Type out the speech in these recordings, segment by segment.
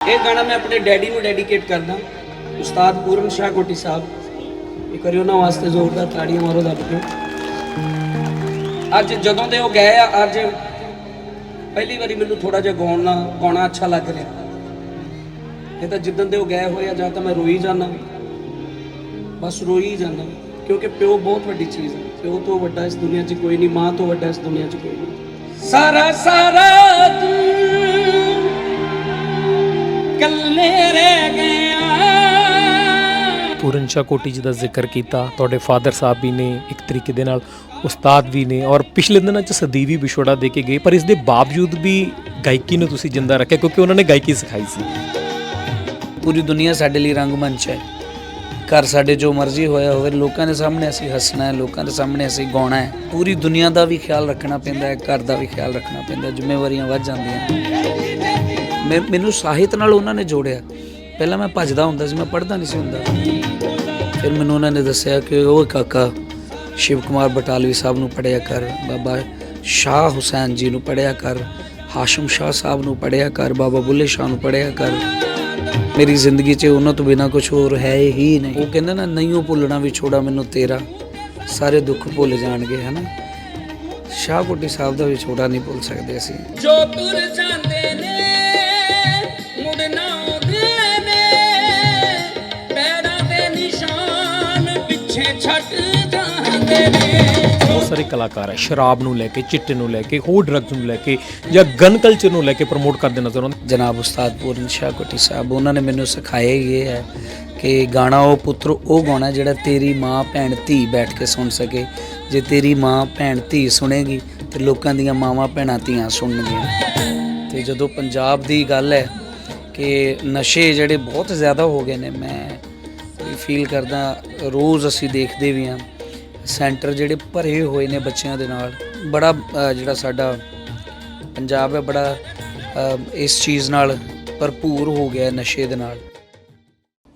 ਇਹ ਗਾਣਾ ਮੈਂ ਆਪਣੇ ਡੈਡੀ ਨੂੰ ਡੈਡੀਕੇਟ ਕਰਦਾ। ਉਸਤਾਦ ਪੂਰਨ ਸ਼ਾਹ ਕੋਟੀ ਸਾਹਿਬ। ਇੱਕ ਵਾਰੀ ਉਹਨਾਂ ਵਾਸਤੇ ਜ਼ੋਰਦਾਰ ਤਾੜੀਆਂ ਮਾਰੋ ਦੱਬ ਕੇ ਅੱਜ ਜਦੋਂ ਦੇ ਉਹ ਗਏ ਆ, ਅੱਜ ਪਹਿਲੀ ਵਾਰੀ ਮੈਨੂੰ ਥੋੜਾ ਜਿਹਾ ਗਾਉਣਾ ਗਾਉਣਾ ਅੱਛਾ ਲੱਗ ਰਿਹਾ। ਇਹ ਤਾਂ ਜਿੱਦਣ ਦੇ ਉਹ ਗਏ ਹੋਏ ਆ, ਜਾਂ ਤਾਂ ਮੈਂ ਰੋਈ ਜਾਂਦਾ। ਬਸ ਰੋਈ ਜਾਂਦਾ। ਕਿਉਂਕਿ ਪਿਓ ਬਹੁਤ ਵੱਡੀ ਚੀਜ਼ ਹੈ ਪਿਓ ਤੋਂ ਵੱਡਾ ਇਸ ਦੁਨੀਆ 'ਚ ਕੋਈ ਨਹੀਂ, ਮਾਂ ਤੋਂ ਵੱਡਾ ਇਸ ਦੁਨੀਆ 'ਚ ਕੋਈ ਨਹੀਂ। ਸਾਰਾ ਸਾਰਾ ਤੂੰ ਕੱਲੇ ਰਹਿ ਗਿਆ ਪੂਰਨ ਸ਼ਾਹ ਕੋਟੀ ਜੀ ਦਾ ਜ਼ਿਕਰ ਕੀਤਾ ਤੁਹਾਡੇ ਫਾਦਰ ਸਾਹਿਬ ਵੀ ਨੇ ਇੱਕ ਤਰੀਕੇ ਦੇ ਨਾਲ ਉਸਤਾਦ ਵੀ ਨੇ ਔਰ ਪਿਛਲੇ ਦਿਨਾਂ 'ਚ ਸਦੀਵੀ ਵਿਛੋੜਾ ਦੇ ਕੇ ਗਏ ਪਰ ਇਸ ਦੇ ਬਾਵਜੂਦ ਵੀ ਗਾਇਕੀ ਨੂੰ ਤੁਸੀਂ ਜਿੰਦਾ ਰੱਖਿਆ ਕਿਉਂਕਿ ਉਹਨਾਂ ਨੇ ਗਾਇਕੀ ਸਿਖਾਈ ਸੀ। ਪੂਰੀ ਦੁਨੀਆ ਸਾਡੇ ਲਈ ਰੰਗਮੰਚ ਹੈ। ਘਰ ਸਾਡੇ ਜੋ ਮਰਜ਼ੀ ਹੋਇਆ ਹੋਵੇ ਲੋਕਾਂ ਦੇ ਸਾਹਮਣੇ ਅਸੀਂ ਹੱਸਣਾ ਹੈ ਲੋਕਾਂ ਦੇ ਸਾਹਮਣੇ ਅਸੀਂ ਗਾਉਣਾ ਹੈ। ਪੂਰੀ ਦੁਨੀਆ ਦਾ ਵੀ ਖਿਆਲ ਰੱਖਣਾ ਪੈਂਦਾ ਹੈ ਘਰ ਦਾ ਵੀ ਖਿਆਲ ਰੱਖਣਾ ਪੈਂਦਾ ਹੈ, ਜ਼ਿੰਮੇਵਾਰੀਆਂ ਵੱਧ ਜਾਂਦੀਆਂ ਮੈਂ ਮੈਨੂੰ ਸਾਹਿਤ ਨਾਲ ਉਹਨਾਂ ਨੇ ਜੋੜਿਆ। ਪਹਿਲਾਂ ਮੈਂ ਭੱਜਦਾ ਹੁੰਦਾ ਸੀ, ਮੈਂ ਪੜ੍ਹਦਾ ਨਹੀਂ ਸੀ ਹੁੰਦਾ। ਫਿਰ ਮੈਨੂੰ ਉਹਨਾਂ ਨੇ ਦੱਸਿਆ ਕਿ ਉਹ ਕਾਕਾ, ਸ਼ਿਵ ਕੁਮਾਰ ਬਟਾਲਵੀ ਸਾਹਿਬ ਨੂੰ ਪੜ੍ਹਿਆ ਕਰ, ਬਾਬਾ ਸ਼ਾਹ ਹੁਸੈਨ ਜੀ ਨੂੰ ਪੜ੍ਹਿਆ ਕਰ, ਹਾਸ਼ਮ ਸ਼ਾਹ ਸਾਹਿਬ ਨੂੰ ਪੜ੍ਹਿਆ ਕਰ, ਬਾਬਾ ਬੁੱਲੇ ਸ਼ਾਹ ਨੂੰ ਪੜ੍ਹਿਆ ਕਰ। ਮੇਰੀ ਜ਼ਿੰਦਗੀ 'ਚ ਉਹਨਾਂ ਤੋਂ ਬਿਨਾ ਕੁਝ ਹੋਰ ਹੈ ਹੀ ਨਹੀਂ। ਉਹ ਕਹਿੰਦਾ ਨਾ ਨਹੀਂ ਉਹ ਭੁੱਲਣਾ ਵੀ ਛੋੜਾ ਮੈਨੂੰ ਤੇਰਾ। ਸਾਰੇ ਦੁੱਖ ਭੁੱਲ ਜਾਣਗੇ, ਹਨਾ? ਸ਼ਾਹ ਕੋਟੀ ਸਾਹਿਬ ਦਾ ਵੀ ਛੋੜਾ ਨਹੀਂ ਭੁੱਲ ਸਕਦੇ ਅਸੀਂ। ਜੋ ਤੁਰ ਜਾਂਦੇ ਬਹੁਤ ਸਾਰੇ ਕਲਾਕਾਰ ਹੈ, ਸ਼ਰਾਬ ਨੂੰ ਲੈ ਕੇ, ਚਿੱਟੇ ਨੂੰ ਲੈ ਕੇ, ਹੋਰ ਡਰੱਗਸ ਨੂੰ ਲੈ ਕੇ ਜਾਂ ਗਨ ਕਲਚਰ ਨੂੰ ਲੈ ਕੇ ਪ੍ਰਮੋਟ ਕਰਦੇ ਨਜ਼ਰ ਆਉਂਦੇ। ਜਨਾਬ ਉਸਤਾਦ ਪੂਰਨ ਸ਼ਾਹ ਕੋਟੀ ਸਾਹਿਬ, ਉਹਨਾਂ ਨੇ ਮੈਨੂੰ ਸਿਖਾਇਆ ਹੀ ਇਹ ਹੈ ਕਿ ਗਾਣਾ ਉਹ ਪੁੱਤਰ, ਉਹ ਗਾਣਾ ਜਿਹੜਾ ਤੇਰੀ ਮਾਂ, ਭੈਣ, ਧੀ ਬੈਠ ਕੇ ਸੁਣ ਸਕੇ। ਜੇ ਤੇਰੀ ਮਾਂ, ਭੈਣ, ਧੀ ਸੁਣੇਗੀ ਤੇ ਲੋਕਾਂ ਦੀਆਂ ਮਾਵਾਂ, ਭੈਣਾਂ, ਧੀਆਂ ਸੁਣਨਗੀਆਂ। ਤੇ ਜਦੋਂ ਪੰਜਾਬ ਦੀ ਗੱਲ ਹੈ ਕਿ ਨਸ਼ੇ ਜਿਹੜੇ ਬਹੁਤ ਜ਼ਿਆਦਾ ਹੋ ਗਏ ਨੇ, ਮੈਂ ਫੀਲ ਕਰਦਾ, ਰੋਜ਼ ਅਸੀਂ ਦੇਖਦੇ ਵੀ ਹਾਂ ਸੈਂਟਰ ਜਿਹੜੇ ਭਰੇ ਹੋਏ ਨੇ ਬੱਚਿਆਂ ਦੇ ਨਾਲ, ਬੜਾ ਜਿਹੜਾ ਸਾਡਾ ਪੰਜਾਬ ਹੈ, ਬੜਾ ਇਸ ਚੀਜ਼ ਨਾਲ ਭਰਪੂਰ ਹੋ ਗਿਆ ਨਸ਼ੇ ਦੇ ਨਾਲ।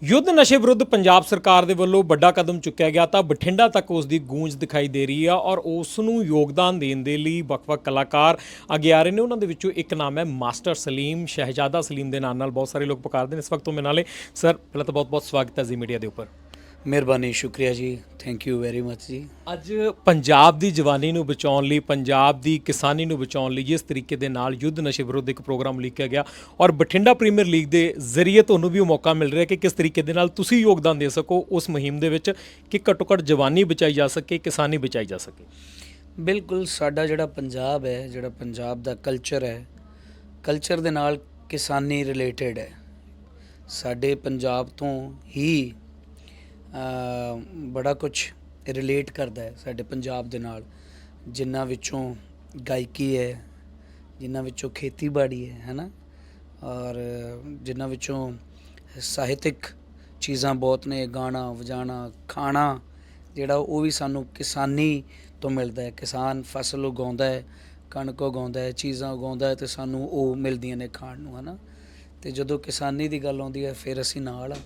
ਯੁੱਧ ਨਸ਼ੇ ਵਿਰੁੱਧ ਪੰਜਾਬ ਸਰਕਾਰ ਦੇ ਵੱਲੋਂ ਵੱਡਾ ਕਦਮ ਚੁੱਕਿਆ ਗਿਆ ਤਾਂ ਬਠਿੰਡਾ ਤੱਕ ਉਸ ਦੀ ਗੂੰਜ ਦਿਖਾਈ ਦੇ ਰਹੀ ਆ ਔਰ ਉਸ ਨੂੰ ਯੋਗਦਾਨ ਦੇਣ ਦੇ ਲਈ ਵੱਖ-ਵੱਖ ਕਲਾਕਾਰ ਅੱਗੇ ਆ ਰਹੇ ਨੇ ਉਹਨਾਂ ਦੇ ਵਿੱਚੋਂ ਇੱਕ ਨਾਮ ਹੈ ਮਾਸਟਰ ਸਲੀਮ, ਸ਼ਹਿਜ਼ਾਦਾ ਸਲੀਮ ਦੇ ਨਾਮ ਨਾਲ ਬਹੁਤ ਸਾਰੇ ਲੋਕ ਪੁਕਾਰਦੇ ਨੇ। ਇਸ ਵਕਤ ਤੋਂ ਮੇਰੇ ਨਾਲੇ ਸਰ, ਪਹਿਲਾਂ ਤਾਂ ਬਹੁਤ-ਬਹੁਤ ਸਵਾਗਤ ਹੈ ਜੀ ਮੀਡੀਆ ਦੇ ਉੱਪਰ। ਮਿਹਰਬਾਨੀ ਸ਼ੁਕਰੀਆ ਜੀ। ਥੈਂਕ ਯੂ ਵੈਰੀ ਮਚ ਜੀ। ਅੱਜ ਪੰਜਾਬ ਦੀ ਜਵਾਨੀ ਨੂੰ ਬਚਾਉਣ ਲਈ ਪੰਜਾਬ ਦੀ ਕਿਸਾਨੀ ਨੂੰ ਬਚਾਉਣ ਲਈ ਜਿਸ ਤਰੀਕੇ ਦੇ ਨਾਲ ਯੁੱਧ ਨਸ਼ੇ ਵਿਰੁੱਧ ਇੱਕ ਪ੍ਰੋਗਰਾਮ ਲਿਖਿਆ ਗਿਆ ਔਰ ਬਠਿੰਡਾ ਪ੍ਰੀਮੀਅਰ ਲੀਗ ਦੇ ਜ਼ਰੀਏ ਤੁਹਾਨੂੰ ਵੀ ਉਹ ਮੌਕਾ ਮਿਲ ਰਿਹਾ ਕਿ ਕਿਸ ਤਰੀਕੇ ਦੇ ਨਾਲ ਤੁਸੀਂ ਯੋਗਦਾਨ ਦੇ ਸਕੋ ਉਸ ਮੁਹਿੰਮ ਦੇ ਵਿੱਚ ਕਿ ਘੱਟੋ ਘੱਟ ਜਵਾਨੀ ਬਚਾਈ ਜਾ ਸਕੇ ਕਿਸਾਨੀ ਬਚਾਈ ਜਾ ਸਕੇ। ਬਿਲਕੁਲ ਸਾਡਾ ਜਿਹੜਾ ਪੰਜਾਬ ਹੈ ਜਿਹੜਾ ਪੰਜਾਬ ਦਾ ਕਲਚਰ ਹੈ ਕਲਚਰ ਦੇ ਨਾਲ ਕਿਸਾਨੀ ਰਿਲੇਟਡ ਹੈ। ਸਾਡੇ ਪੰਜਾਬ ਤੋਂ ਹੀ ਬੜਾ ਕੁਝ ਰਿਲੇਟ ਕਰਦਾ ਹੈ ਸਾਡੇ ਪੰਜਾਬ ਦੇ ਨਾਲ, ਜਿਨ੍ਹਾਂ ਵਿੱਚੋਂ ਗਾਇਕੀ ਹੈ, ਜਿਨ੍ਹਾਂ ਵਿੱਚੋਂ ਖੇਤੀਬਾੜੀ ਹੈ, ਹੈਨਾ? ਔਰ ਜਿਨ੍ਹਾਂ ਵਿੱਚੋਂ ਸਾਹਿਤਿਕ ਚੀਜ਼ਾਂ ਬਹੁਤ ਨੇ, ਗਾਣਾ, ਵਜਾਣਾ, ਖਾਣਾ, ਜਿਹੜਾ ਉਹ ਵੀ ਸਾਨੂੰ ਕਿਸਾਨੀ ਤੋਂ ਮਿਲਦਾ ਹੈ। ਕਿਸਾਨ ਫਸਲ ਉਗਾਉਂਦਾ ਹੈ, ਕਣਕ ਉਗਾਉਂਦਾ ਹੈ, ਚੀਜ਼ਾਂ ਉਗਾਉਂਦਾ ਹੈ ਤੇ ਸਾਨੂੰ ਉਹ ਮਿਲਦੀਆਂ ਨੇ ਖਾਣ ਨੂੰ, ਹਨਾ? ਤੇ ਜਦੋਂ ਕਿਸਾਨੀ ਦੀ ਗੱਲ ਆਉਂਦੀ ਹੈ, ਫਿਰ ਅਸੀਂ ਨਾਲ ਆ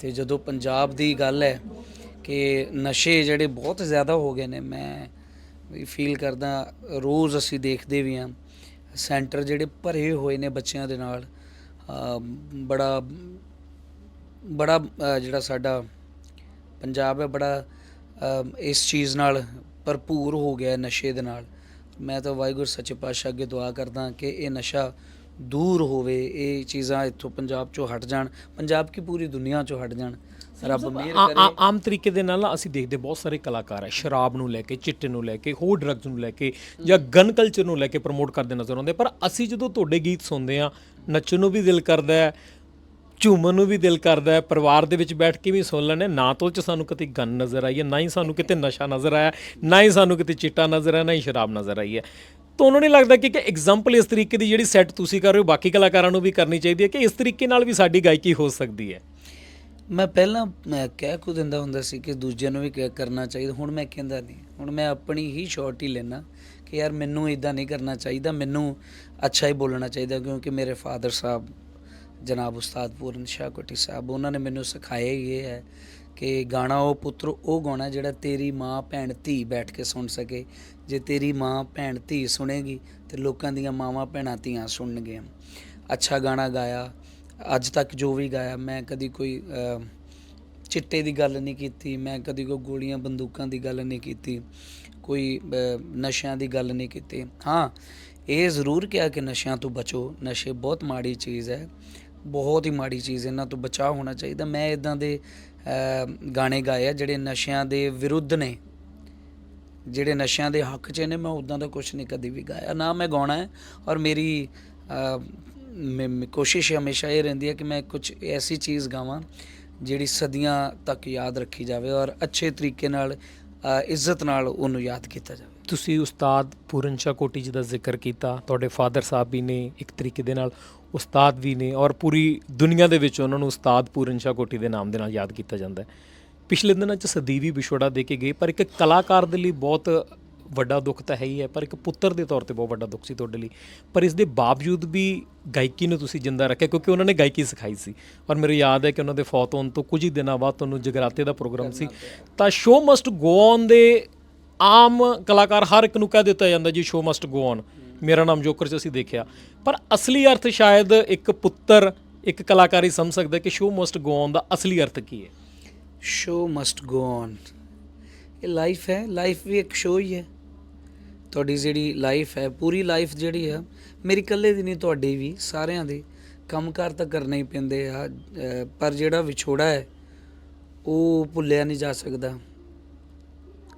ਤੇ ਜਦੋਂ ਪੰਜਾਬ ਦੀ ਗੱਲ ਹੈ ਕਿ ਨਸ਼ੇ ਜਿਹੜੇ ਬਹੁਤ ਜ਼ਿਆਦਾ ਹੋ ਗਏ ਨੇ, ਮੈਂ ਵੀ ਫੀਲ ਕਰਦਾ ਰੋਜ਼ ਅਸੀਂ ਦੇਖਦੇ ਵੀ ਹਾਂ, ਸੈਂਟਰ ਜਿਹੜੇ ਭਰੇ ਹੋਏ ਨੇ ਬੱਚਿਆਂ ਦੇ ਨਾਲ ਬੜਾ ਬੜਾ ਜਿਹੜਾ ਸਾਡਾ ਪੰਜਾਬ ਹੈ, ਬੜਾ ਇਸ ਚੀਜ਼ ਨਾਲ ਭਰਪੂਰ ਹੋ ਗਿਆ ਨਸ਼ੇ ਦੇ ਨਾਲ। ਮੈਂ ਤਾਂ ਵਾਹਿਗੁਰੂ ਸੱਚੇ ਪਾਤਸ਼ਾਹ ਅੱਗੇ ਦੁਆ ਕਰਦਾ ਕਿ ਇਹ ਨਸ਼ਾ ਦੂਰ ਹੋਵੇ ਇਹ ਚੀਜ਼ਾਂ ਇੱਥੋਂ ਪੰਜਾਬ ਚੋਂ ਹਟ ਜਾਣ ਪੰਜਾਬ ਕੀ ਪੂਰੀ ਦੁਨੀਆ ਚੋਂ ਹਟ ਜਾਣ। ਰੱਬ ਮਿਹਰ ਕਰੇ। ਆਮ ਤਰੀਕੇ ਦੇ ਨਾਲ ਅਸੀਂ ਦੇਖਦੇ ਬਹੁਤ ਸਾਰੇ ਕਲਾਕਾਰ ਹੈ ਸ਼ਰਾਬ ਨੂੰ ਲੈ ਕੇ ਚਿੱਟੇ ਨੂੰ ਲੈ ਕੇ ਹੋਰ ਡਰੱਗਸ ਨੂੰ ਲੈ ਕੇ ਜਾਂ ਗਨ ਕਲਚਰ ਨੂੰ ਲੈ ਕੇ ਪ੍ਰਮੋਟ ਕਰਦੇ ਨਜ਼ਰ ਆਉਂਦੇ ਪਰ ਅਸੀਂ ਜਦੋਂ ਤੁਹਾਡੇ ਗੀਤ ਸੁਣਦੇ ਆ ਨੱਚਣ ਨੂੰ ਵੀ ਦਿਲ ਕਰਦਾ ਹੈ ਝੂਮਣ ਨੂੰ ਵੀ ਦਿਲ ਕਰਦਾ ਹੈ ਪਰਿਵਾਰ ਦੇ ਵਿੱਚ ਬੈਠ ਕੇ ਵੀ ਸੁਣ ਲੈਣੇ ਨਾ ਤੋਂ ਚ ਸਾਨੂੰ ਕਿਤੇ ਗਨ ਨਜ਼ਰ ਆਈ ਹੈ ਨਾ ਹੀ ਸਾਨੂੰ ਕਿਤੇ ਨਸ਼ਾ ਨਜ਼ਰ ਆਇਆ ਨਾ ਹੀ ਸਾਨੂੰ ਕਿਤੇ ਚਿੱਟਾ ਨਜ਼ਰ ਆਇਆ ਨਾ ਹੀ ਸ਼ਰਾਬ ਨਜ਼ਰ ਆਈ ਹੈ। ਤੁਹਾਨੂੰ ਨਹੀਂ ਲੱਗਦਾ ਕਿ ਇੱਕ ਐਗਜ਼ਾਮਪਲ ਇਸ ਤਰੀਕੇ ਦੀ ਜਿਹੜੀ ਸੈੱਟ ਤੁਸੀਂ ਕਰ ਰਹੇ ਹੋ, ਬਾਕੀ ਕਲਾਕਾਰਾਂ ਨੂੰ ਵੀ ਕਰਨੀ ਚਾਹੀਦੀ ਹੈ ਕਿ ਇਸ ਤਰੀਕੇ ਨਾਲ ਵੀ ਸਾਡੀ ਗਾਇਕੀ ਹੋ ਸਕਦੀ ਹੈ? ਮੈਂ ਪਹਿਲਾਂ, ਮੈਂ ਕਹਿ ਕੁ ਦਿੰਦਾ ਹੁੰਦਾ ਸੀ ਕਿ ਦੂਜਿਆਂ ਨੂੰ ਵੀ ਕਰਨਾ ਚਾਹੀਦਾ। ਹੁਣ ਮੈਂ ਕਹਿੰਦਾ ਨਹੀਂ। ਹੁਣ ਮੈਂ ਆਪਣੀ ਹੀ ਸ਼ੋਰਟੀ ਲੈਣਾ ਕਿ ਯਾਰ ਮੈਨੂੰ ਇਦਾਂ ਨਹੀਂ ਕਰਨਾ ਚਾਹੀਦਾ, ਮੈਨੂੰ ਅੱਛਾ ਹੀ ਬੋਲਣਾ ਚਾਹੀਦਾ ਕਿਉਂਕਿ ਮੇਰੇ ਫਾਦਰ ਸਾਹਿਬ, ਜਨਾਬ ਉਸਤਾਦ ਪੂਰਨ ਸ਼ਾਹ ਕੋਟੀ ਸਾਹਿਬ, ਉਹਨਾਂ ਨੇ ਮੈਨੂੰ ਸਿਖਾਇਆ ਹੀ ਇਹ ਹੈ ਕਿ ਗਾਣਾ ਉਹ ਪੁੱਤਰ ਉਹ ਗਾਉਣਾ ਜਿਹੜਾ ਤੇਰੀ ਮਾਂ, ਭੈਣ, ਧੀ ਬੈਠ ਕੇ ਸੁਣ ਸਕੇ। ਜੇ ਤੇਰੀ ਮਾਂ, ਭੈਣ, ਧੀ ਸੁਣੇਗੀ ਤੇ ਲੋਕਾਂ ਦੀਆਂ ਮਾਵਾਂ, ਭੈਣਾਂ, ਧੀਆਂ ਸੁਣਨਗੀਆਂ। ਅੱਛਾ ਗਾਣਾ ਗਾਇਆ। ਅੱਜ ਤੱਕ ਜੋ ਵੀ ਗਾਇਆ, ਮੈਂ ਕਦੀ ਕੋਈ ਚਿੱਟੇ ਦੀ ਗੱਲ ਨਹੀਂ ਕੀਤੀ, ਮੈਂ ਕਦੀ ਕੋਈ ਗੋਲੀਆਂ, ਬੰਦੂਕਾਂ ਦੀ ਗੱਲ ਨਹੀਂ ਕੀਤੀ, ਕੋਈ ਨਸ਼ਿਆਂ ਦੀ ਗੱਲ ਨਹੀਂ ਕੀਤੀ। ਹਾਂ, ਇਹ ਜ਼ਰੂਰ ਕਿਹਾ ਕਿ ਨਸ਼ਿਆਂ ਤੋਂ ਬਚੋ। ਨਸ਼ੇ ਬਹੁਤ ਮਾੜੀ ਚੀਜ਼ ਹੈ। ਬਹੁਤ ਹੀ ਮਾੜੀ ਚੀਜ਼ ਇਹਨਾਂ ਤੋਂ ਬਚਾਅ ਹੋਣਾ ਚਾਹੀਦਾ। ਮੈਂ ਇਦਾਂ ਦੇ ਗਾਣੇ ਗਾਏ ਆ, ਜਿਹੜੇ ਨਸ਼ਿਆਂ ਦੇ ਵਿਰੁੱਧ ਨੇ, ਜਿਹੜੇ ਨਸ਼ਿਆਂ ਦੇ ਹੱਕ 'ਚ ਨੇ, ਮੈਂ ਉਦਾਂ ਦਾ ਕੁਝ ਨਹੀਂ ਕਦੀ ਵੀ ਗਾਇਆ। ਨਾ ਮੈਂ ਗਾਉਣਾ ਹੈ ਔਰ ਮੇਰੀ ਮ- ਕੋਸ਼ਿਸ਼ ਹਮੇਸ਼ਾ ਇਹ ਰਹਿੰਦੀ ਹੈ ਕਿ ਮੈਂ ਕੁਝ ਐਸੀ ਚੀਜ਼ ਗਾਵਾਂ, ਜਿਹੜੀ ਸਦੀਆਂ ਤੱਕ ਯਾਦ ਰੱਖੀ ਜਾਵੇ ਔਰ ਅੱਛੇ ਤਰੀਕੇ ਨਾਲ ਇੱਜ਼ਤ ਨਾਲ ਉਹਨੂੰ ਯਾਦ ਕੀਤਾ ਜਾਵੇ। ਤੁਸੀਂ ਉਸਤਾਦ ਪੂਰਨ ਸ਼ਾਹ ਕੋਟੀ ਜੀ ਦਾ ਜ਼ਿਕਰ ਕੀਤਾ, ਤੁਹਾਡੇ ਫਾਦਰ ਸਾਹਿਬ ਵੀ ਨੇ ਇੱਕ ਤਰੀਕੇ ਦੇ ਨਾਲ, ਉਸਤਾਦ ਵੀ ਨੇ ਔਰ ਪੂਰੀ ਦੁਨੀਆ ਦੇ ਵਿੱਚ ਉਹਨਾਂ ਨੂੰ ਉਸਤਾਦ ਪੂਰਨ ਸ਼ਾਹ ਕੋਟੀ ਦੇ ਨਾਮ ਦੇ ਨਾਲ ਯਾਦ ਕੀਤਾ ਜਾਂਦਾ ਹੈ। ਪਿਛਲੇ ਦਿਨਾਂ 'ਚ ਸਦੀਵੀ ਵਿਛੋੜਾ ਦੇ ਕੇ ਗਏ, ਪਰ ਇੱਕ ਕਲਾਕਾਰ ਦੇ ਲਈ ਬਹੁਤ ਵੱਡਾ ਦੁੱਖ ਤਾਂ ਹੈ ਹੀ ਹੈ, ਪਰ ਇੱਕ ਪੁੱਤਰ ਦੇ ਤੌਰ ਤੇ ਬਹੁਤ ਵੱਡਾ ਦੁੱਖ ਸੀ ਤੁਹਾਡੇ ਲਈ। ਪਰ ਇਸ ਦੇ ਬਾਵਜੂਦ ਵੀ ਗਾਇਕੀ ਨੂੰ ਤੁਸੀਂ ਜਿੰਦਾ ਰੱਖਿਆ, ਕਿਉਂਕਿ ਉਹਨਾਂ ਨੇ ਗਾਇਕੀ ਸਿਖਾਈ ਸੀ। ਔਰ ਮੈਨੂੰ ਯਾਦ ਹੈ ਕਿ ਉਹਨਾਂ ਦੇ ਫੌਤ ਹੋਣ ਤੋਂ ਕੁਝ ਹੀ ਦਿਨਾਂ ਬਾਅਦ ਤੁਹਾਨੂੰ ਜਗਰਾਤੇ ਦਾ ਪ੍ਰੋਗਰਾਮ ਸੀ। ਤਾਂ ਸ਼ੋ ਮਸਟ ਗੋ ਔਨ ਦੇ ਆਮ ਕਲਾਕਾਰ ਹਰ ਇੱਕ ਨੂੰ ਕਹਿ ਦਿੱਤਾ ਜਾਂਦਾ ਜੀ ਸ਼ੋ ਮਸਟ ਗੋ ਔਨ ਮੇਰਾ ਨਾਮ ਜੋਕਰ ਚ ਅਸੀਂ ਦੇਖਿਆ। ਪਰ ਅਸਲੀ ਅਰਥ ਸ਼ਾਇਦ ਇੱਕ ਪੁੱਤਰ, ਇੱਕ ਕਲਾਕਾਰੀ ਸਮਝ ਸਕਦਾ ਕਿ ਸ਼ੋ ਮਸਟ ਗੋ ਔਨ ਦਾ ਅਸਲੀ ਅਰਥ ਕੀ ਹੈ। ਸ਼ੋ ਮਸਟ ਗੋ ਔਨ ਇਹ ਲਾਈਫ ਹੈ ਲਾਈਫ ਵੀ ਇੱਕ ਸ਼ੋ ਹੀ ਹੈ। ਤੁਹਾਡੀ ਜਿਹੜੀ ਲਾਈਫ ਹੈ, ਪੂਰੀ ਲਾਈਫ ਜਿਹੜੀ ਆ ਮੇਰੀ ਇਕੱਲੇ ਦੀ ਨਹੀਂ, ਤੁਹਾਡੀ ਵੀ, ਸਾਰਿਆਂ ਦੀ। ਕੰਮਕਾਰ ਤਾਂ ਕਰਨੇ ਹੀ ਪੈਂਦੇ ਆ ਪਰ ਜਿਹੜਾ ਵਿਛੋੜਾ ਹੈ, ਉਹ ਭੁੱਲਿਆ ਨਹੀਂ ਜਾ ਸਕਦਾ।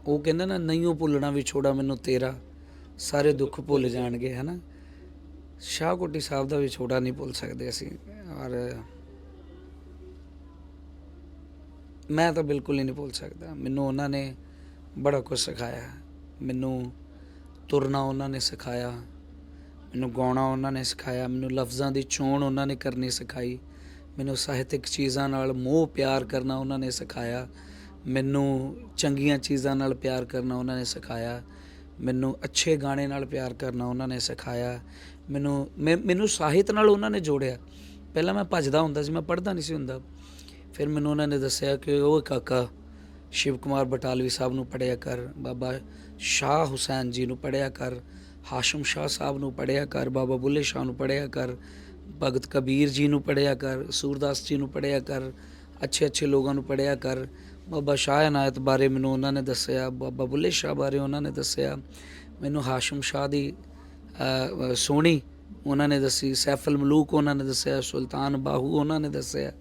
ਉਹ ਕਹਿੰਦਾ ਨਾ, ਨਹੀਂ ਉਹ ਭੁੱਲਣਾ ਵਿਛੋੜਾ ਮੈਨੂੰ ਤੇਰਾ। ਸਾਰੇ ਦੁੱਖ ਭੁੱਲ ਜਾਣਗੇ, ਹਨਾ। ਸ਼ਾਹਕੋਟੀ ਸਾਹਿਬ ਦਾ ਵਿਛੋੜਾ ਨਹੀਂ ਭੁੱਲ ਸਕਦੇ ਅਸੀਂ, ਔਰ ਮੈਂ ਤਾਂ ਬਿਲਕੁਲ ਹੀ ਨਹੀਂ ਭੁੱਲ ਸਕਦਾ। ਮੈਨੂੰ ਉਹਨਾਂ ਨੇ ਬੜਾ ਕੁਝ ਸਿਖਾਇਆ। ਮੈਨੂੰ ਤੁਰਨਾ ਉਹਨਾਂ ਨੇ ਸਿਖਾਇਆ, ਮੈਨੂੰ ਗਾਉਣਾ ਉਹਨਾਂ ਨੇ ਸਿਖਾਇਆ, ਮੈਨੂੰ ਲਫ਼ਜ਼ਾਂ ਦੀ ਚੋਣ ਉਹਨਾਂ ਨੇ ਕਰਨੀ ਸਿਖਾਈ, ਮੈਨੂੰ ਸਾਹਿਤਿਕ ਚੀਜ਼ਾਂ ਨਾਲ ਮੋਹ ਪਿਆਰ ਕਰਨਾ ਉਹਨਾਂ ਨੇ ਸਿਖਾਇਆ। ਮੈਨੂੰ ਚੰਗੀਆਂ ਚੀਜ਼ਾਂ ਨਾਲ ਪਿਆਰ ਕਰਨਾ ਉਹਨਾਂ ਨੇ ਸਿਖਾਇਆ। ਮੈਨੂੰ ਅੱਛੇ ਗਾਣੇ ਨਾਲ ਪਿਆਰ ਕਰਨਾ ਉਹਨਾਂ ਨੇ ਸਿਖਾਇਆ। ਮੈਨੂੰ, ਮੈਂ- ਮੈਨੂੰ ਸਾਹਿਤ ਨਾਲ ਉਹਨਾਂ ਨੇ ਜੋੜਿਆ। ਪਹਿਲਾਂ ਮੈਂ ਭੱਜਦਾ ਹੁੰਦਾ ਸੀ, ਮੈਂ ਪੜ੍ਹਦਾ ਨਹੀਂ ਸੀ ਹੁੰਦਾ। ਫਿਰ ਮੈਨੂੰ ਉਹਨਾਂ ਨੇ ਦੱਸਿਆ ਕਿ ਉਹ ਕਾਕਾ, ਸ਼ਿਵ ਕੁਮਾਰ ਬਟਾਲਵੀ ਸਾਹਿਬ ਨੂੰ ਪੜਿਆ ਕਰ, ਬਾਬਾ ਸ਼ਾਹ ਹੁਸੈਨ ਜੀ ਨੂੰ ਪੜਿਆ ਕਰ, ਹਾਸ਼ਮ ਸ਼ਾਹ ਸਾਹਿਬ ਨੂੰ ਪੜਿਆ ਕਰ, ਬਾਬਾ ਬੁੱਲੇ ਸ਼ਾਹ ਨੂੰ ਪੜਿਆ ਕਰ, ਭਗਤ ਕਬੀਰ ਜੀ ਨੂੰ ਪੜਿਆ ਕਰ, ਸੂਰਦਾਸ ਜੀ ਨੂੰ ਪੜਿਆ ਕਰ ਅੱਛੇ ਅੱਛੇ ਲੋਕਾਂ ਨੂੰ ਪੜਿਆ ਕਰ। ਬਾਬਾ ਸ਼ਾਹ ਅਨਾਇਤ ਬਾਰੇ ਮੈਨੂੰ ਉਹਨਾਂ ਨੇ ਦੱਸਿਆ, ਬਾਬਾ ਬੁੱਲੇ ਸ਼ਾਹ ਬਾਰੇ ਉਹਨਾਂ ਨੇ ਦੱਸਿਆ, ਮੈਨੂੰ ਹਾਸ਼ਮ ਸ਼ਾਹ ਦੀ ਸੋਹਣੀ ਉਹਨਾਂ ਨੇ ਦੱਸੀ, ਸੈਫਲ ਮਲੂਕ ਉਹਨਾਂ ਨੇ ਦੱਸਿਆ, ਸੁਲਤਾਨ ਬਾਹੂ ਉਹਨਾਂ ਨੇ ਦੱਸਿਆ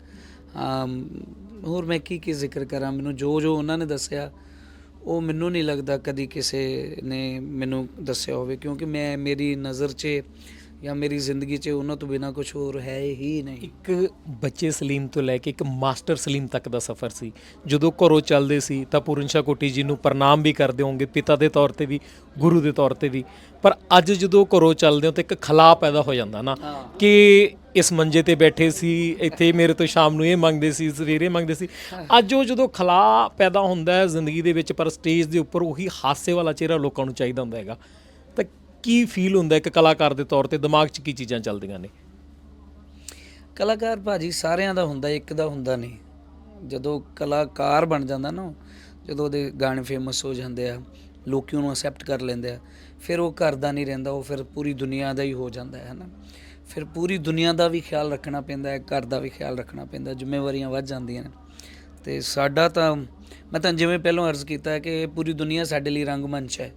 ਹੋਰ ਮੈਂ ਕੀ ਕੀ ਜ਼ਿਕਰ ਕਰਾਂ, ਮੈਨੂੰ ਜੋ ਜੋ ਉਹਨਾਂ ਨੇ ਦੱਸਿਆ, ਉਹ ਮੈਨੂੰ ਨਹੀਂ ਲੱਗਦਾ ਕਦੀ ਕਿਸੇ ਨੇ ਮੈਨੂੰ ਦੱਸਿਆ ਹੋਵੇ, ਕਿਉਂਕਿ ਮੈਂ, ਮੇਰੀ ਨਜ਼ਰ 'ਚ ਜਾਂ ਮੇਰੀ ਜ਼ਿੰਦਗੀ 'ਚ ਉਹਨਾਂ ਤੋਂ ਬਿਨਾ ਕੁਝ ਹੋਰ ਹੈ ਹੀ ਨਹੀਂ। ਇੱਕ ਬੱਚੇ ਸਲੀਮ ਤੋਂ ਲੈ ਕੇ ਇੱਕ ਮਾਸਟਰ ਸਲੀਮ ਤੱਕ ਦਾ ਸਫ਼ਰ ਸੀ। ਜਦੋਂ ਘਰੋਂ ਚੱਲਦੇ ਸੀ ਤਾਂ ਪੂਰਨ ਸ਼ਾਹ ਕੋਟੀ ਜੀ ਨੂੰ ਪ੍ਰਣਾਮ ਵੀ ਕਰਦੇ ਹੋਵੋਗੇ ਪਿਤਾ ਦੇ ਤੌਰ ਤੇ ਵੀ ਗੁਰੂ ਦੇ ਤੌਰ ਤੇ ਵੀ। ਪਰ ਅੱਜ ਜਦੋਂ ਘਰੋਂ ਚੱਲਦੇ ਹੋ ਤਾਂ ਇੱਕ ਖਲਾ ਪੈਦਾ ਹੋ ਜਾਂਦਾ ਨਾ। ਕਿ ਇਸ ਮੰਜੇ ਤੇ ਬੈਠੇ ਸੀ ਇੱਥੇ ਮੇਰੇ ਤੋਂ ਸ਼ਾਮ ਨੂੰ ਇਹ ਮੰਗਦੇ ਸੀ ਸਵੇਰੇ ਮੰਗਦੇ ਸੀ। ਅੱਜ ਉਹ ਜਦੋਂ ਖਲਾ ਪੈਦਾ ਹੁੰਦਾ ਹੈ ਜ਼ਿੰਦਗੀ ਦੇ ਵਿੱਚ ਪਰ ਸਟੇਜ ਦੇ ਉੱਪਰ ਉਹੀ ਹਾਸੇ ਵਾਲਾ ਚਿਹਰਾ ਲੋਕਾਂ ਨੂੰ ਚਾਹੀਦਾ ਹੁੰਦਾ ਹੈਗਾ। ਕੀ ਫੀਲ ਹੁੰਦਾ ਇੱਕ ਕਲਾਕਾਰ ਦੇ ਤੌਰ ਤੇ? ਦਿਮਾਗ 'ਚ ਕੀ ਚੀਜ਼ਾਂ ਚੱਲਦੀਆਂ ਨੇ? ਕਲਾਕਾਰ ਭਾਜੀ ਸਾਰਿਆਂ ਦਾ ਹੁੰਦਾ ਇੱਕ ਦਾ ਹੁੰਦਾ ਨਹੀਂ। ਜਦੋਂ ਕਲਾਕਾਰ ਬਣ ਜਾਂਦਾ ਨਾ ਉਹ, ਜਦੋਂ ਉਹਦੇ ਗਾਣੇ ਫੇਮਸ ਹੋ ਜਾਂਦੇ ਆ ਲੋਕੀ ਉਹਨੂੰ ਅਸੈਪਟ ਕਰ ਲੈਂਦੇ ਆ ਫਿਰ ਉਹ ਘਰ ਦਾ ਨਹੀਂ ਰਹਿੰਦਾ ਉਹ ਫਿਰ ਪੂਰੀ ਦੁਨੀਆ ਦਾ ਹੀ ਹੋ ਜਾਂਦਾ ਹੈ ਨਾ। ਫਿਰ ਪੂਰੀ ਦੁਨੀਆ ਦਾ ਵੀ ਖਿਆਲ ਰੱਖਣਾ ਪੈਂਦਾ ਹੈ ਘਰ ਦਾ ਵੀ ਖਿਆਲ ਰੱਖਣਾ ਪੈਂਦਾ ਜ਼ਿੰਮੇਵਾਰੀਆਂ ਵੱਧ ਜਾਂਦੀਆਂ ਨੇ। ਤੇ ਸਾਡਾ ਤਾਂ ਮੈਂ ਤਾਂ ਜਿਵੇਂ ਪਹਿਲਾਂ ਅਰਜ਼ ਕੀਤਾ ਕਿ ਪੂਰੀ ਦੁਨੀਆ ਸਾਡੇ ਲਈ ਰੰਗਮੰਚ ਹੈ।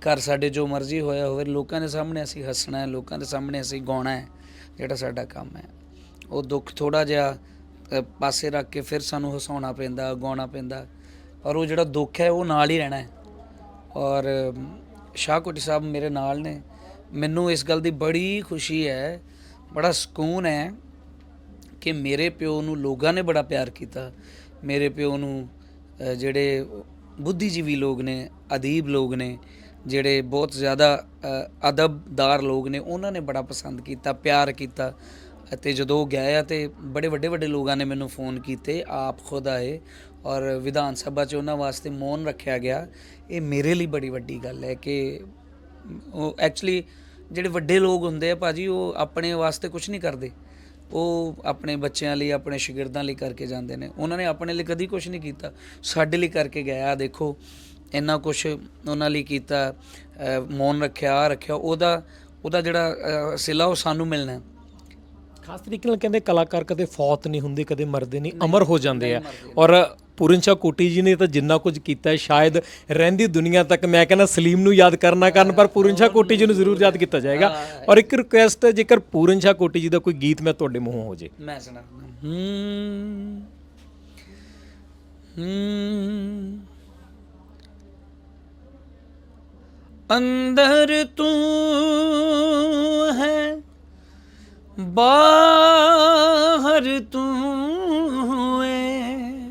ਘਰ ਸਾਡੇ ਜੋ ਮਰਜ਼ੀ ਹੋਇਆ ਹੋਵੇ, ਲੋਕਾਂ ਦੇ ਸਾਹਮਣੇ ਅਸੀਂ ਹੱਸਣਾ ਹੈ, ਲੋਕਾਂ ਦੇ ਸਾਹਮਣੇ ਅਸੀਂ ਗਾਉਣਾ ਹੈ, ਜਿਹੜਾ ਸਾਡਾ ਕੰਮ ਹੈ। ਉਹ ਦੁੱਖ ਥੋੜਾ ਜਿਹਾ ਪਾਸੇ ਰੱਖ ਕੇ ਫਿਰ ਸਾਨੂੰ ਹਸਾਉਣਾ ਪੈਂਦਾ, ਗਾਉਣਾ ਪੈਂਦਾ। ਪਰ ਉਹ ਜਿਹੜਾ ਦੁੱਖ ਹੈ, ਉਹ ਨਾਲ ਹੀ ਰਹਿਣਾ ਹੈ। ਔਰ ਸ਼ਾਹਕੋਟੀ ਸਾਹਿਬ ਮੇਰੇ ਨਾਲ ਨੇ। ਮੈਨੂੰ ਇਸ ਗੱਲ ਦੀ ਬੜੀ ਖੁਸ਼ੀ ਹੈ, ਬੜਾ ਸਕੂਨ ਹੈ ਕਿ ਮੇਰੇ ਪਿਓ ਨੂੰ ਲੋਕਾਂ ਨੇ ਬੜਾ ਪਿਆਰ ਕੀਤਾ। ਮੇਰੇ ਪਿਓ ਨੂੰ ਜਿਹੜੇ ਬੁੱਧੀਜੀਵੀ ਲੋਕ ਨੇ, ਅਦੀਬ ਲੋਕ ਨੇ ਜਿਹੜੇ ਬਹੁਤ ਜ਼ਿਆਦਾ ਅਦਬਦਾਰ ਲੋਕ ਨੇ, ਉਹਨਾਂ ਨੇ ਬੜਾ ਪਸੰਦ ਕੀਤਾ, ਪਿਆਰ ਕੀਤਾ। ਅਤੇ ਜਦੋਂ ਉਹ ਗਏ ਆ ਤੇ ਬੜੇ ਵੱਡੇ ਵੱਡੇ ਲੋਕਾਂ ਨੇ ਮੈਨੂੰ ਫੋਨ ਕੀਤੇ, ਆਪ ਖੁਦ ਆਏ। ਔਰ ਵਿਧਾਨ ਸਭਾ 'ਚ ਉਹਨਾਂ ਵਾਸਤੇ ਮੌਨ ਰੱਖਿਆ ਗਿਆ। ਇਹ ਮੇਰੇ ਲਈ ਬੜੀ ਵੱਡੀ ਗੱਲ ਹੈ ਕਿ ਉਹ ਐਕਚੁਅਲੀ ਜਿਹੜੇ ਵੱਡੇ ਲੋਕ ਹੁੰਦੇ ਆ ਭਾਜੀ, ਉਹ ਆਪਣੇ ਵਾਸਤੇ ਕੁਝ ਨਹੀਂ ਕਰਦੇ। ਉਹ ਆਪਣੇ ਬੱਚਿਆਂ ਲਈ, ਆਪਣੇ ਸ਼ਾਗਿਰਦਾਂ ਲਈ ਕਰਕੇ ਜਾਂਦੇ ਨੇ। ਉਹਨਾਂ ਨੇ ਆਪਣੇ ਲਈ ਕਦੀ ਕੁਝ ਨਹੀਂ ਕੀਤਾ। ਸਾਡੇ ਲਈ ਕਰਕੇ ਗਿਆ ਦੇਖੋ ਇੰਨਾ ਕੁਝ ਉਹਨਾਂ ਲਈ ਕੀਤਾ ਮੌਨ ਰੱਖਿਆ ਰੱਖਿਆ ਉਹਦਾ ਉਹਦਾ ਜਿਹੜਾ ਸਿਲਾ ਉਹ ਸਾਨੂੰ ਮਿਲਣਾ ਹੈ। ਖਾਸ ਤਰੀਕੇ ਨਾਲ ਕਹਿੰਦੇ ਕਲਾਕਾਰ ਕਦੇ ਫੌਤ ਨਹੀਂ ਹੁੰਦੇ ਕਦੇ ਮਰਦੇ ਨਹੀਂ ਅਮਰ ਹੋ ਜਾਂਦੇ ਆ। ਔਰ ਪੂਰਨ ਸ਼ਾਹ ਕੋਟੀ ਜੀ ਨੇ ਤਾਂ ਜਿੰਨਾ ਕੁਝ ਕੀਤਾ ਹੈ, ਸ਼ਾਇਦ ਰਹਿੰਦੀ ਦੁਨੀਆ ਤੱਕ ਮੈਂ ਕਹਿੰਦਾ ਸਲੀਮ ਨੂੰ ਯਾਦ ਕਰਨਾ ਕਰਨ ਪਰ ਪੂਰਨ ਸ਼ਾਹ ਕੋਟੀ ਜੀ ਨੂੰ ਜ਼ਰੂਰ ਯਾਦ ਕੀਤਾ ਜਾਏਗਾ। ਔਰ ਇੱਕ ਰਿਕੁਐਸਟ ਹੈ ਜੇਕਰ ਪੂਰਨ ਸ਼ਾਹ ਕੋਟੀ ਜੀ ਦਾ ਕੋਈ ਗੀਤ ਮੈਂ ਤੁਹਾਡੇ ਮੂੰਹੋਂ ਹੋ ਜੇ। ਮੈਂ ਸੁਣਾ ਹੂੰ ਹੂੰ। ਅੰਦਰ ਤੂੰ ਹੈ, ਬਾਹਰ ਤੂੰ ਹੈ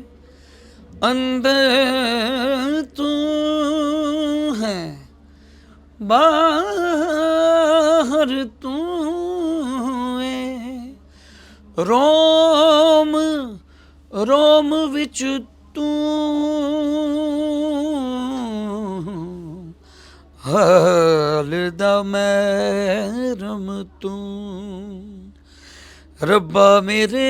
ਅੰਦਰ ਤੂੰ ਹੈ, ਬਾਹਰ ਤੂੰ ਹੈ ਰੋਮ ਰੋਮ ਵਿੱਚ ਤੂੰ ਹਾਲ ਦਾ ਮਹਿਰਮ ਤੂੰ ਰੱਬਾ ਮੇਰੇ।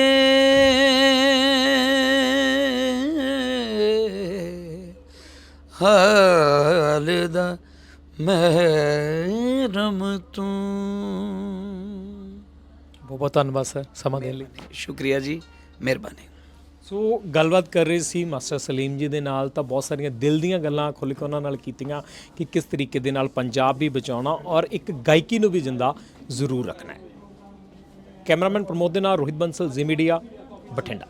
ਹਾਲ ਦਾ ਮਹਿਰਮ ਤੂੰ। ਬਹੁਤ ਬਹੁਤ ਧੰਨਵਾਦ ਸਰ ਸਮਾਂ ਦੇਣ ਲਈ। ਸ਼ੁਕਰੀਆ ਜੀ ਮਿਹਰਬਾਨੀ। ਸੋ ਗੱਲਬਾਤ ਕਰ ਰਹੇ ਸੀ ਮਾਸਟਰ ਸਲੀਮ ਜੀ ਦੇ ਨਾਲ, ਤਾਂ ਬਹੁਤ ਸਾਰੀਆਂ ਦਿਲ ਦੀਆਂ ਗੱਲਾਂ ਖੁੱਲ੍ਹ ਕੇ ਉਹਨਾਂ ਨਾਲ ਕੀਤੀਆਂ ਕਿ ਕਿਸ ਤਰੀਕੇ ਦੇ ਨਾਲ ਪੰਜਾਬ ਵੀ ਬਚਾਉਣਾ ਔਰ ਇੱਕ ਗਾਇਕੀ ਨੂੰ ਵੀ ਜਿੰਦਾ ਜ਼ਰੂਰ ਰੱਖਣਾ ਹੈ। ਕੈਮਰਾਮੈਨ ਪ੍ਰਮੋਦ ਦੇ ਨਾਲ ਰੋਹਿਤ ਬੰਸਲ, ਜ਼ੀ ਮੀਡੀਆ, ਬਠਿੰਡਾ।